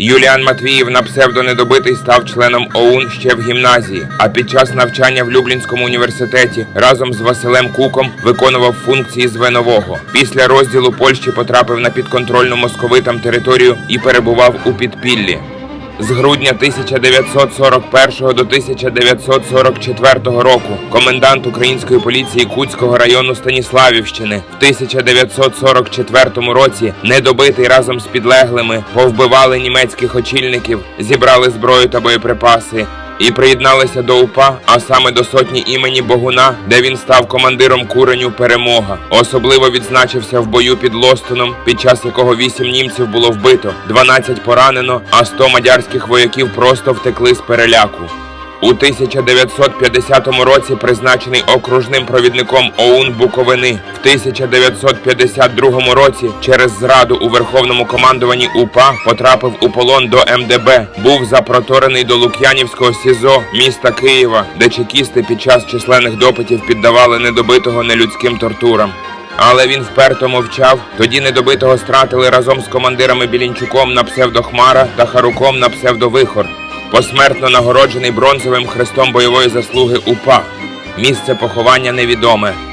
Юліан Матвіїв на псевдонедобитий став членом ОУН ще в гімназії, а під час навчання в Люблінському університеті разом з Василем Куком виконував функції звенового. Після розділу Польщі потрапив на підконтрольну московитам територію і перебував у підпіллі. З грудня 1941 до 1944 року комендант української поліції Куцького району Станіславівщини в 1944 році недобитий разом з підлеглими повбивали німецьких очільників, зібрали зброю та боєприпаси і приєдналися до УПА, а саме до сотні імені Богуна, де він став командиром куреню Перемога. Особливо відзначився в бою під Лостоном, під час якого вісім німців було вбито, 12 поранено, а 100 мадярських вояків просто втекли з переляку. У 1950 році призначений окружним провідником ОУН Буковини. В 1952 році через зраду у верховному командуванні УПА потрапив у полон до МДБ. Був запроторений до Лук'янівського СІЗО міста Києва, де чекісти під час численних допитів піддавали недобитого нелюдським тортурам. Але він вперто мовчав. Тоді недобитого стратили разом з командирами Білінчуком на псевдохмара та Харуком на псевдовихор. Посмертно нагороджений бронзовим хрестом бойової заслуги УПА. Місце поховання невідоме.